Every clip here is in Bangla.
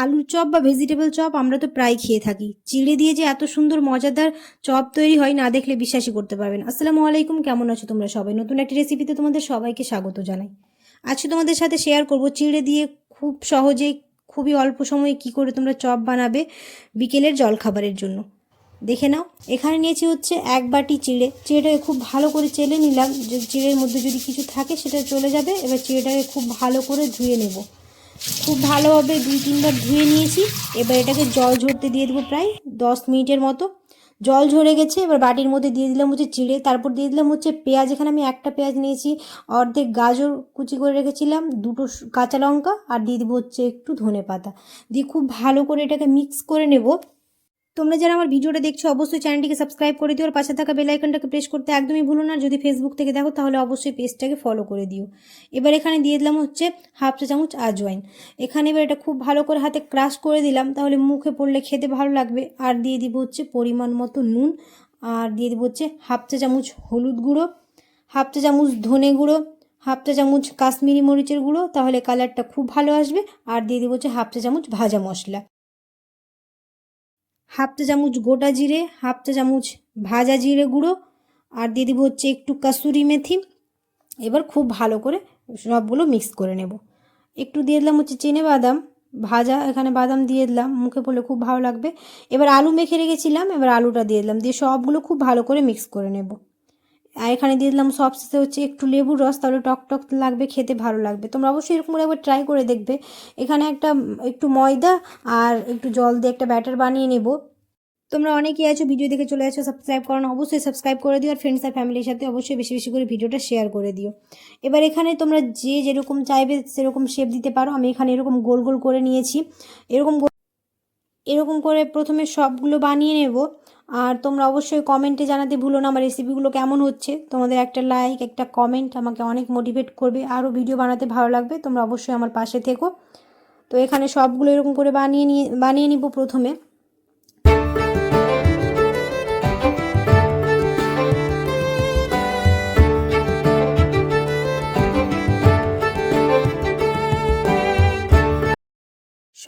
আলুর চপ বা ভেজিটেবল চপ আমরা তো প্রায় খেয়ে থাকি। চিড়ে দিয়ে যে এত সুন্দর, মজাদার চপ তৈরি হয় না দেখলে বিশ্বাসই করতে পারবেন আসসালামু আলাইকুম, কেমন আছো তোমরা সবাই? নতুন একটি রেসিপিতে তোমাদের সবাইকে স্বাগত জানাই। আজকে তোমাদের সাথে শেয়ার করব চিড়ে দিয়ে খুব সহজেই খুবই অল্প সময়ে কি করে তোমরা চপ বানাবে বিকেলের জলখাবারের জন্য। দেখে নাও, এখানে নিয়েছি হচ্ছে এক বাটি চিড়ে। চিড়েটাকে খুব ভালো করে চেলে নিলাম। যে চিড়ের মধ্যে যদি কিছু থাকে সেটা চলে যাবে। এবার চিড়েটাকে খুব ভালো করে ধুয়ে নেব। খুব ভালোভাবে দুই, তিনবার ধুয়ে নিয়েছি। এবার এটাকে জল ঝরতে দিয়ে দেবো প্রায় দশ মিনিটের মতো। জল ঝরে গেছে, এবার বাটির মধ্যে দিয়ে দিলাম হচ্ছে চিড়ে। তারপর দিয়ে দিলাম হচ্ছে পেঁয়াজ। এখানে আমি একটা পেঁয়াজ নিয়েছি, অর্ধেক গাজর কুচি করে রেখেছিলাম, দুটো কাঁচা লঙ্কা, আর দিয়ে দেবো হচ্ছে একটু ধনে পাতা দিয়ে খুব ভালো করে এটাকে মিক্স করে নেব। তোমরা যারা আমার ভিডিওটা দেখছ, অবশ্যই চ্যানেলটিকে সাবস্ক্রাইব করে দিও আর পাশে থাকা বেল আইকনটাকে প্রেস করতে একদমই ভুলো না। যদি ফেসবুক থেকে দেখো, তাহলে অবশ্যই পেজটাকে ফলো করে দিও। এবার এখানে দিয়ে দিলাম হচ্ছে হাফ চা চামচ আজওয়াইন। এখানে এবার এটা খুব ভালো করে হাতে ক্রাশ করে দিলাম, তাহলে মুখে পড়লে খেতে ভালো লাগবে। আর দিয়ে দিব হচ্ছে পরিমাণ মতো নুন, আর দিয়ে দিব হচ্ছে হাফ চা চামচ হলুদ গুঁড়ো, হাফ চা চামচ ধনে গুঁড়ো, হাফ চা চামচ কাশ্মীরি মরিচের গুঁড়ো, তাহলে কালারটা খুব ভালো আসবে। আর দিয়ে দিব হচ্ছে হাফ চা চামচ ভাজা মশলা। হাফ চা চামচ গোটা জিরে, হাফ চা চামচ ভাজা জিরে গুঁড়ো, আর দিয়ে দিব হচ্ছে একটু কাসুরি মেথি। এবার খুব ভালো করে সবগুলো মিক্স করে নেব। একটু দিয়ে দিলাম হচ্ছে চেনে বাদাম। ভাজা, এখানে বাদাম দিয়ে দিলাম, মুখে পড়লে খুব ভালো লাগবে। এবার আলু মেখে রেখেছিলাম, এবার আলুটা দিয়ে দিলাম, দিয়ে সবগুলো খুব ভালো করে মিক্স করে নেব। আর এখানে দিয়ে দিলাম সবশেষে হচ্ছে একটু লেবুর রস, তাহলে টক টক লাগবে, খেতে ভালো লাগবে। তোমরা অবশ্যই এরকম একবার ট্রাই করে দেখবে। এখানে একটা একটু ময়দা আর একটু জল দিয়ে একটা ব্যাটার বানিয়ে নেব। তোমরা অনেকেই আছো ভিডিও দেখে চলে আসো সাবস্ক্রাইব করো না, অবশ্যই সাবস্ক্রাইব করে দিও, আর ফ্রেন্ডস আর ফ্যামিলির সাথে অবশ্যই বেশি বেশি করে ভিডিওটা শেয়ার করে দিও। এবার এখানে তোমরা যে যেরকম চাইবে সেরকম শেপ দিতে পারো। আমি এখানে এরকম গোল গোল করে নিয়েছি। এরকম এরকম করে প্রথমে সবগুলো বানিয়ে নেব। আর তোমরা অবশ্যই কমেন্টে জানাতে ভুলো না আমার রেসিপিগুলো কেমন হচ্ছে। তোমাদের একটা লাইক একটা কমেন্ট আমাকে অনেক মোটিভেট করবে। আরও ভিডিও বানাতে ভালো লাগবে। তোমরা অবশ্যই আমার পাশে থেকো। তো এখানে সবগুলো এরকম করে বানিয়ে নিয়ে, বানিয়ে নিব প্রথমে।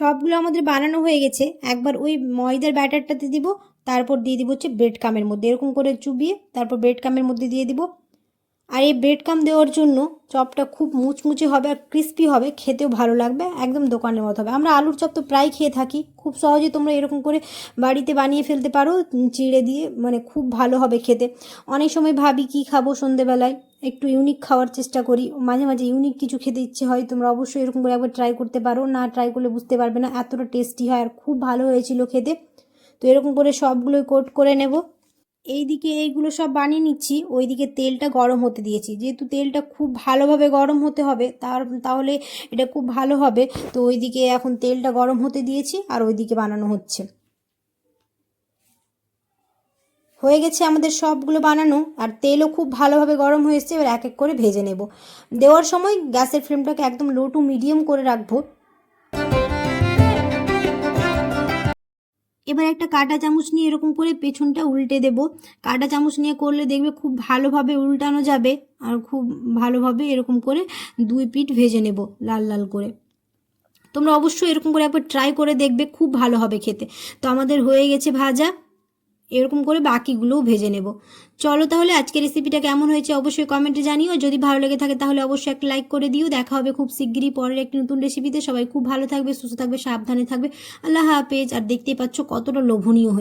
সবগুলো আমাদের বানানো হয়ে গেছে। একবার ওই ময়দার ব্যাটারটাতে দিব, তারপর দিয়ে দিব হচ্ছে ব্রেড কামের মধ্যে। এরকম করে চুবিয়ে তারপর ব্রেড কামের মধ্যে দিয়ে দিব। আর এই ব্রেড কাম দেওয়ার জন্য চপটা খুব মুচমুচে হবে আর ক্রিস্পি হবে, খেতেও ভালো লাগবে, একদম দোকানের মতো হবে। আমরা আলুর চপ তো প্রায় খেয়ে থাকি, খুব সহজে তোমরা এরকম করে বাড়িতে বানিয়ে ফেলতে পারো, চিড়ে দিয়ে মানে খুব ভালো হবে খেতে। অনেক সময় ভাবি কি খাব সন্ধেবেলায়, একটু ইউনিক খাওয়ার চেষ্টা করি, মাঝে মাঝে ইউনিক কিছু খেতে ইচ্ছে হয়, তোমরা অবশ্যই এরকম করে একবার ট্রাই করতে পারো, না ট্রাই করলে বুঝতে পারবে না, এতটা টেস্টি হয় আর খুব ভালো হয়েছিল খেতে। তো এরকম করে সবগুলোই কোট করে নেব। এইদিকে এইগুলো সব বানিয়ে নিচ্ছি ওই দিকে তেলটা গরম হতে দিয়েছি। যেহেতু তেলটা খুব ভালোভাবে গরম হতে হবে, তার তাহলে এটা খুব ভালো হবে। তো ওইদিকে এখন তেলটা গরম হতে দিয়েছি আর ওই দিকে বানানো হচ্ছে। হয়ে গেছে আমাদের সবগুলো বানানো, আর তেলও খুব ভালোভাবে গরম হয়ে এসছে, এবার এক এক করে ভেজে নেব। দেওয়ার সময় গ্যাসের ফ্লেমটাকে একদম লো টু মিডিয়াম করে রাখব। এবার একটা কাটা চামচ নিয়ে এরকম করে পেছনটা উল্টে দেব। কাটা চামচ নিয়ে করলে দেখবে খুব ভালোভাবে উল্টানো যাবে আর খুব ভালোভাবে এরকম করে দুই পিঠ ভেজে নেব লাল লাল করে। তোমরা অবশ্যই এরকম করে একবার ট্রাই করে দেখবে, খুব ভালো হবে খেতে। তো আমাদের হয়ে গেছে ভাজা। এরকম করে বাকিগুলোও ভেজে নেব। চলো তাহলে আজকের রেসিপিটা কেমন হয়েছে অবশ্যই কমেন্টে জানিও। যদি ভালো লেগে থাকে তাহলে অবশ্যই একটা লাইক করে দিও। দেখা হবে খুব শিগগিরই পরের একটি নতুন রেসিপিতে সবাই খুব ভালো থাকবে, সুস্থ থাকবে, সাবধানে থাকবে। আল্লাহ হাফেজ। আর দেখতেই পাচ্ছ কতটা লোভনীয় হয়ে